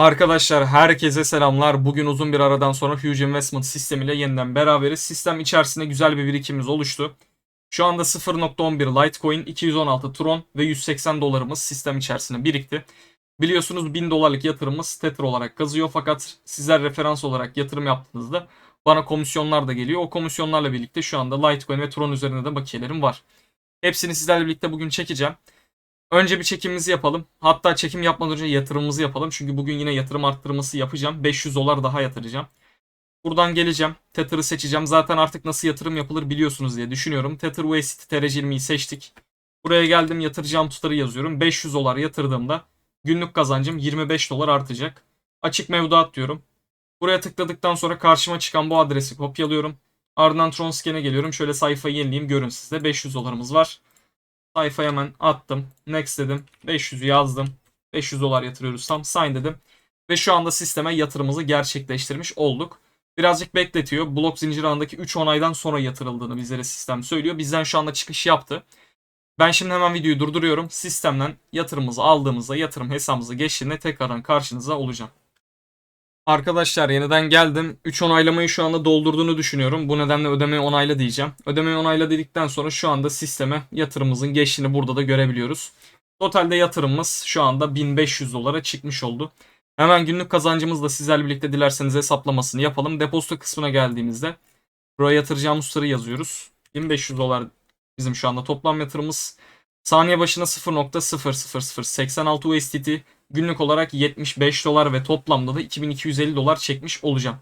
Arkadaşlar herkese selamlar. Bugün uzun bir aradan sonra Huge Investment sistemiyle yeniden beraberiz. Sistem içerisinde güzel bir birikimimiz oluştu. Şu anda 0.11 Litecoin, 216 Tron ve 180 dolarımız sistem içerisinde birikti. Biliyorsunuz 1000 dolarlık yatırımımız Tether olarak kazıyor fakat sizler referans olarak yatırım yaptığınızda bana komisyonlar da geliyor. O komisyonlarla birlikte şu anda Litecoin ve Tron üzerinde de bakiyelerim var. Hepsini sizlerle birlikte bugün çekeceğim. Önce bir çekimimizi yapalım. Hatta çekim yapmadan önce yatırımımızı yapalım. Çünkü bugün yine yatırım arttırması yapacağım. 500 dolar daha yatıracağım. Buradan geleceğim. Tether'ı seçeceğim. Zaten artık nasıl yatırım yapılır biliyorsunuz diye düşünüyorum. Tether USDT TR20'yi seçtik. Buraya geldim yatıracağım tutarı yazıyorum. 500 dolar yatırdığımda günlük kazancım 25 dolar artacak. Açık mevduat diyorum. Buraya tıkladıktan sonra karşıma çıkan bu adresi kopyalıyorum. Ardından Tronscan'e geliyorum. Şöyle sayfayı yenileyim görün sizde. 500 dolarımız var. Sayfaya hemen attım. Next dedim. 500'ü yazdım. 500 dolar yatırıyoruz tam. Sign dedim. Ve şu anda sisteme yatırımımızı gerçekleştirmiş olduk. Birazcık bekletiyor. Blok zincir ağındaki 3 onaydan sonra yatırıldığını bizlere sistem söylüyor. Bizden şu anda çıkış yaptı. Ben şimdi hemen videoyu durduruyorum. Sistemden yatırımımızı aldığımızda yatırım hesabımıza geçtiğinde tekrardan karşınıza olacağım. Arkadaşlar yeniden geldim. 3 onaylamayı şu anda doldurduğunu düşünüyorum. Bu nedenle ödemeyi onayla diyeceğim. Ödemeyi onayla dedikten sonra şu anda sisteme yatırımımızın geçtiğini burada da görebiliyoruz. Totalde yatırımımız şu anda 1500 dolara çıkmış oldu. Hemen günlük kazancımızla sizlerle birlikte dilerseniz hesaplamasını yapalım. Depozito kısmına geldiğimizde buraya yatıracağımız tutarı yazıyoruz. 1500 dolar bizim şu anda toplam yatırımımız. Saniye başına 0.00086 USDT günlük olarak 75 dolar ve toplamda da 2250 dolar çekmiş olacağım.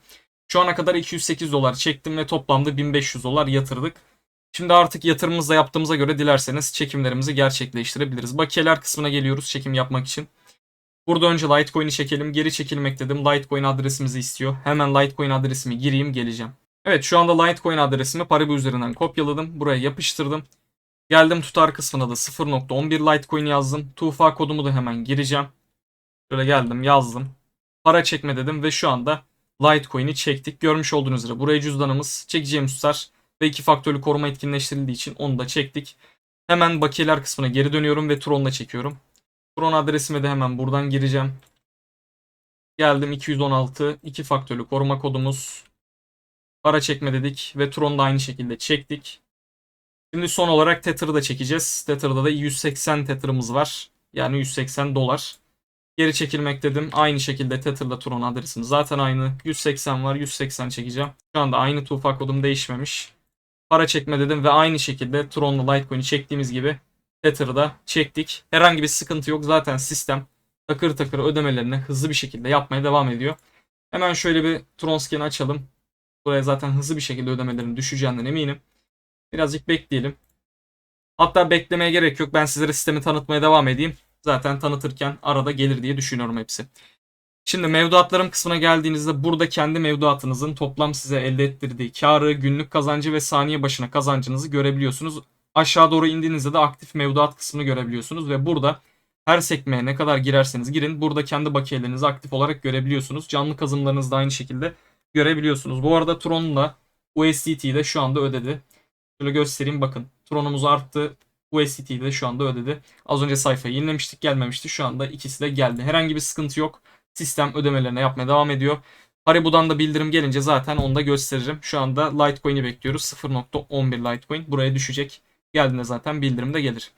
Şu ana kadar 208 dolar çektim ve toplamda 1500 dolar yatırdık. Şimdi artık yatırımımızı da yaptığımıza göre dilerseniz çekimlerimizi gerçekleştirebiliriz. Bakiyeler kısmına geliyoruz çekim yapmak için. Burada önce Litecoin'i çekelim. Geri çekilmek dedim. Litecoin adresimizi istiyor. Hemen Litecoin adresimi gireyim geleceğim. Evet şu anda Litecoin adresimi Paribu üzerinden kopyaladım. Buraya yapıştırdım. Geldim tutar kısmına da 0.11 Litecoin yazdım. Tufa kodumu da hemen gireceğim. Şöyle geldim yazdım. Para çekme dedim ve şu anda Litecoin'i çektik. Görmüş olduğunuz üzere buraya cüzdanımız, çekeceğimiz tutar ve iki faktörlü koruma etkinleştirildiği için onu da çektik. Hemen bakiyeler kısmına geri dönüyorum ve Tron'la çekiyorum. Tron adresime de hemen buradan gireceğim. Geldim 216 iki faktörlü koruma kodumuz. Para çekme dedik ve Tron'da aynı şekilde çektik. Şimdi son olarak Tether'ı da çekeceğiz. Tether'da da 180 Tether'ımız var. Yani 180 dolar. Geri çekilmek dedim. Aynı şekilde Tether'da Tron adresim zaten aynı. 180 var. 180 çekeceğim. Şu anda aynı tufa kodum değişmemiş. Para çekme dedim ve aynı şekilde Tron'la Litecoin'i çektiğimiz gibi Tether'da çektik. Herhangi bir sıkıntı yok. Zaten sistem takır takır ödemelerini hızlı bir şekilde yapmaya devam ediyor. Hemen şöyle bir Tron scan'i açalım. Buraya zaten hızlı bir şekilde ödemelerin düşeceğinden eminim. Birazcık bekleyelim. Hatta beklemeye gerek yok. Ben sizlere sistemi tanıtmaya devam edeyim. Zaten tanıtırken arada gelir diye düşünüyorum hepsi. Şimdi mevduatlarım kısmına geldiğinizde burada kendi mevduatınızın toplam size elde ettirdiği karı, günlük kazancı ve saniye başına kazancınızı görebiliyorsunuz. Aşağı doğru indiğinizde de aktif mevduat kısmını görebiliyorsunuz ve burada her sekmeye ne kadar girerseniz girin burada kendi bakiyelerinizi aktif olarak görebiliyorsunuz. Canlı kazımlarınızı da aynı şekilde görebiliyorsunuz. Bu arada Tron'la USDT'yi de şu anda ödedi. Şöyle göstereyim bakın. Tron'umuz arttı. USDT'yi de şu anda ödedi. Az önce sayfayı yenilemiştik gelmemişti. Şu anda ikisi de geldi. Herhangi bir sıkıntı yok. Sistem ödemelerine yapmaya devam ediyor. Haribo'dan da bildirim gelince zaten onu da gösteririm. Şu anda Litecoin'i bekliyoruz. 0.11 Litecoin. Buraya düşecek. Geldiğinde zaten bildirim de gelir.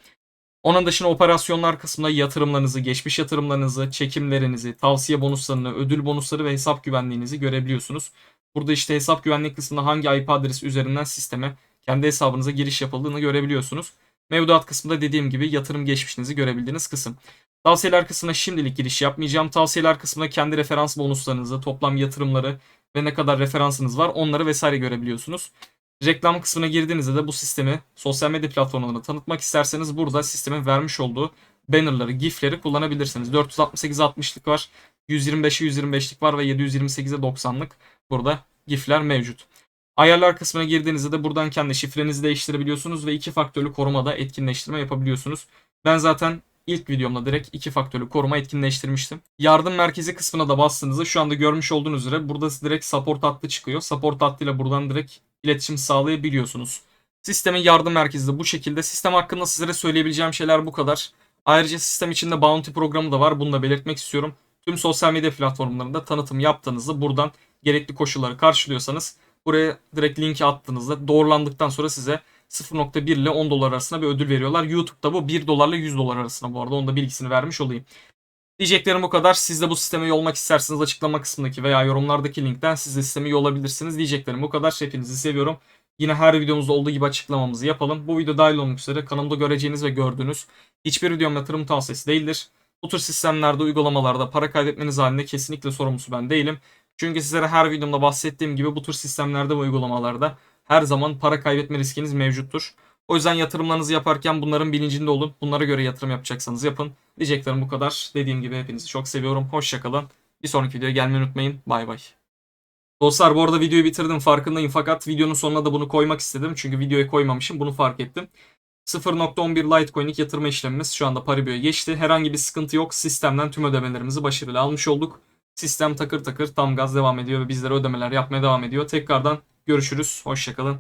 Onun dışında operasyonlar kısmında yatırımlarınızı, geçmiş yatırımlarınızı, çekimlerinizi, tavsiye bonuslarını, ödül bonusları ve hesap güvenliğinizi görebiliyorsunuz. Burada işte hesap güvenlik kısmında hangi IP adresi üzerinden sisteme kendi hesabınıza giriş yapıldığını görebiliyorsunuz. Mevduat kısmında dediğim gibi yatırım geçmişinizi görebildiğiniz kısım. Tavsiyeler kısmına şimdilik giriş yapmayacağım. Tavsiyeler kısmına kendi referans bonuslarınızı, toplam yatırımları ve ne kadar referansınız var onları vesaire görebiliyorsunuz. Reklam kısmına girdiğinizde de bu sistemi sosyal medya platformlarında tanıtmak isterseniz burada sistemin vermiş olduğu bannerları, gifleri kullanabilirsiniz. 468'e 60'lık var, 125'e 125'lik var ve 728'e 90'lık burada gifler mevcut. Ayarlar kısmına girdiğinizde de buradan kendi şifrenizi değiştirebiliyorsunuz ve iki faktörlü korumada etkinleştirme yapabiliyorsunuz. Ben zaten ilk videomda direkt iki faktörlü koruma etkinleştirmiştim. Yardım merkezi kısmına da bastığınızda şu anda görmüş olduğunuz üzere burada direkt support hattı çıkıyor. Support hattıyla buradan direkt iletişim sağlayabiliyorsunuz. Sistemin yardım merkezi de bu şekilde. Sistem hakkında sizlere söyleyebileceğim şeyler bu kadar. Ayrıca sistem içinde bounty programı da var. Bunu da belirtmek istiyorum. Tüm sosyal medya platformlarında tanıtım yaptığınızda buradan gerekli koşulları karşılıyorsanız buraya direkt linki attığınızda doğrulandıktan sonra size 0.1 ile 10 dolar arasında bir ödül veriyorlar. YouTube'da bu 1 dolarla 100 dolar arasında bu arada. Onun da bilgisini vermiş olayım. Diyeceklerim bu kadar. Siz de bu sisteme üye olmak isterseniz açıklama kısmındaki veya yorumlardaki linkten siz de sisteme üye olabilirsiniz. Diyeceklerim bu kadar. Hepinizi seviyorum. Yine her videomuzda olduğu gibi açıklamamızı yapalım. Bu video dahil olmak üzere kanalımda göreceğiniz ve gördüğünüz hiçbir videom yatırım tavsiyesi değildir. Bu tür sistemlerde, uygulamalarda para kaybetmeniz halinde kesinlikle sorumlusu ben değilim. Çünkü sizlere her videomda bahsettiğim gibi bu tür sistemlerde ve uygulamalarda her zaman para kaybetme riskiniz mevcuttur. O yüzden yatırımlarınızı yaparken bunların bilincinde olun. Bunlara göre yatırım yapacaksanız yapın. Diyeceklerim bu kadar. Dediğim gibi hepinizi çok seviyorum. Hoşçakalın. Bir sonraki videoya gelmeyi unutmayın. Bay bay. Dostlar bu arada videoyu bitirdim farkındayım fakat videonun sonuna da bunu koymak istedim. Çünkü videoya koymamışım bunu fark ettim. 0.11 Litecoin'lik yatırma işlemimiz şu anda Paribio'ya geçti. Herhangi bir sıkıntı yok. Sistemden tüm ödemelerimizi başarıyla almış olduk. Sistem takır takır tam gaz devam ediyor ve bizlere ödemeler yapmaya devam ediyor. Tekrardan görüşürüz. Hoşçakalın.